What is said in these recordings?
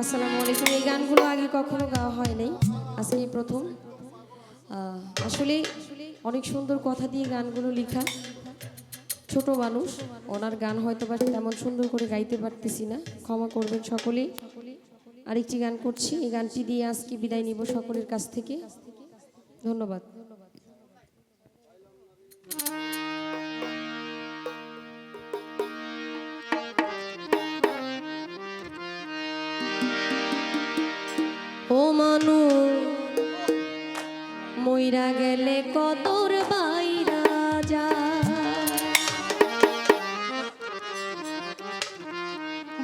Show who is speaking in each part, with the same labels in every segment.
Speaker 1: আসসালামু আলাইকুম। এই গানগুলো আগে কখনো গাওয়া হয় নাই। আজকে প্রথম। আসলে অনেক সুন্দর কথা দিয়ে গানগুলো লেখা। ছোট মানুষ, ওনার গান হয়তো বা তেমন সুন্দর করে গাইতে পারতেছি না। ক্ষমা করবেন সকলেই। আরেকটি গান করছি। এই গানটি দিয়ে আজকে বিদায় নিব সকলের কাছ থেকে। ধন্যবাদ।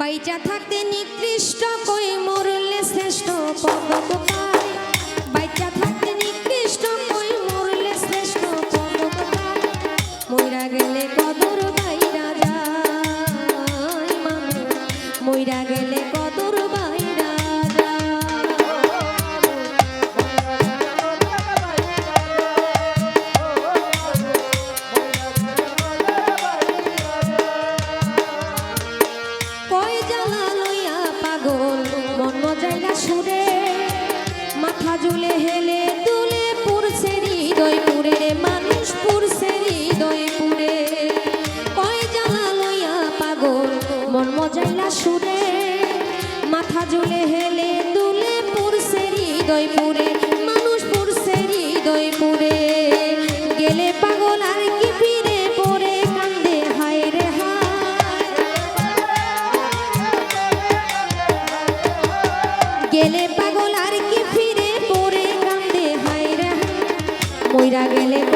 Speaker 1: বাইচা থাকতে নিকৃষ্ট কই মরলে শ্রেষ্ঠ পদক বাইচা থাকতে নিকৃষ্ট কই মরলে শ্রেষ্ঠ পদক মইরা গেলে কদর বাইরা যায় মইরা গেলে পাগল মন মজাইলা সুরে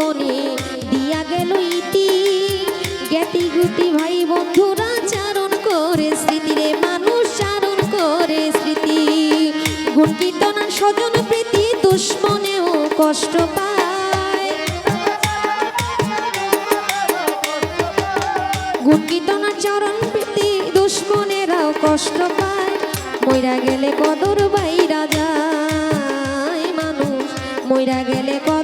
Speaker 1: ভুবনে দিয়া গেল ইতি। ভাই বন্ধুরা চারণ করে স্মৃতিরে, মানুষ চারণ করে স্মৃতি। গুণ কীর্তনার স্বজন প্রীতি দুশ্মনেও কষ্ট পায়। গুণ কীর্তনার চরণ প্রীতি দুশ্মনেরাও কষ্ট পায়। মইরা গেলে কদর বাইরা যায় মানুষ। মইরা গেলে কদর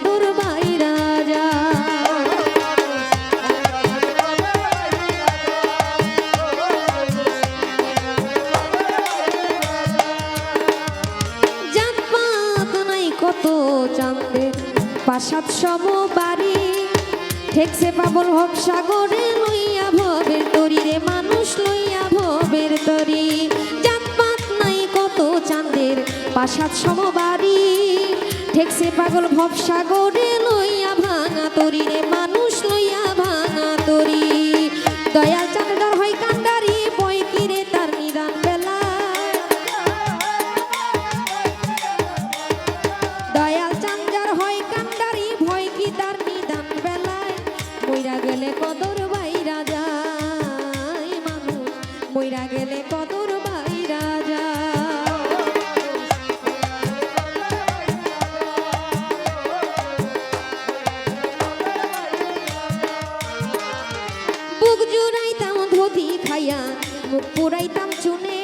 Speaker 1: চাঁদের পাশাত সম বাড়ি ঠেকছে পাবল হক সাগরে, লইয়া ভবের তরি রে, মানুষ লইয়া ভবের তরি। জাতপাত নাই কত চাঁদের, পাশাত সম বাড়ি ঠেকছে পাগল ভব সাগরে, লইয়া ভাঙা তরি রে, মানুষ খাইয়া মুখ পুরাইতাম চুনে,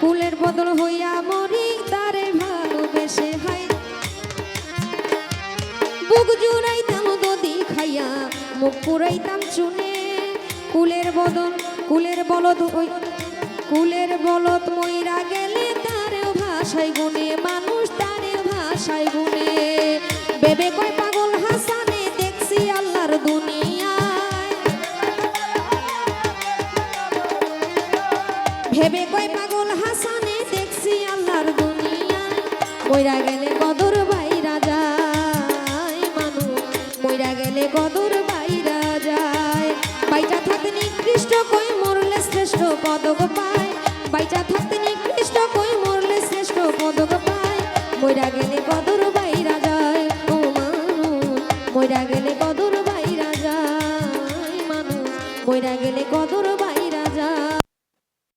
Speaker 1: কুলের বদল হইয়া মরি তারে ভালোবেসে বুক জুড়াইতাম দদি খাইয়া, মুখ পুরাইতাম চুনে, কুলের বদল, কুলের বলদ কুলের বলদ মইরা গেলে তারেও ভাষায় গুনে, মানুষ তারেও ভাষায় গুনে। বেবে কয় পাগল হাসানে মইরা গেলে কদর বাইরা যায়, মানুষ মইরা গেলে কদর বাইরা যায়। বাইটা থাকতে নিকৃষ্ট কই মরলে শ্রেষ্ঠ পদক পায়। বাইটা থাকতে নিকৃষ্ট কই মরলে শ্রেষ্ঠ পদক পায়। মইরা গেলে কদর বাইরা যায়, ও মানুষ মইরা গেলে কদর বাইরা যায়, মানুষ মইরা গেলে কদর ভাই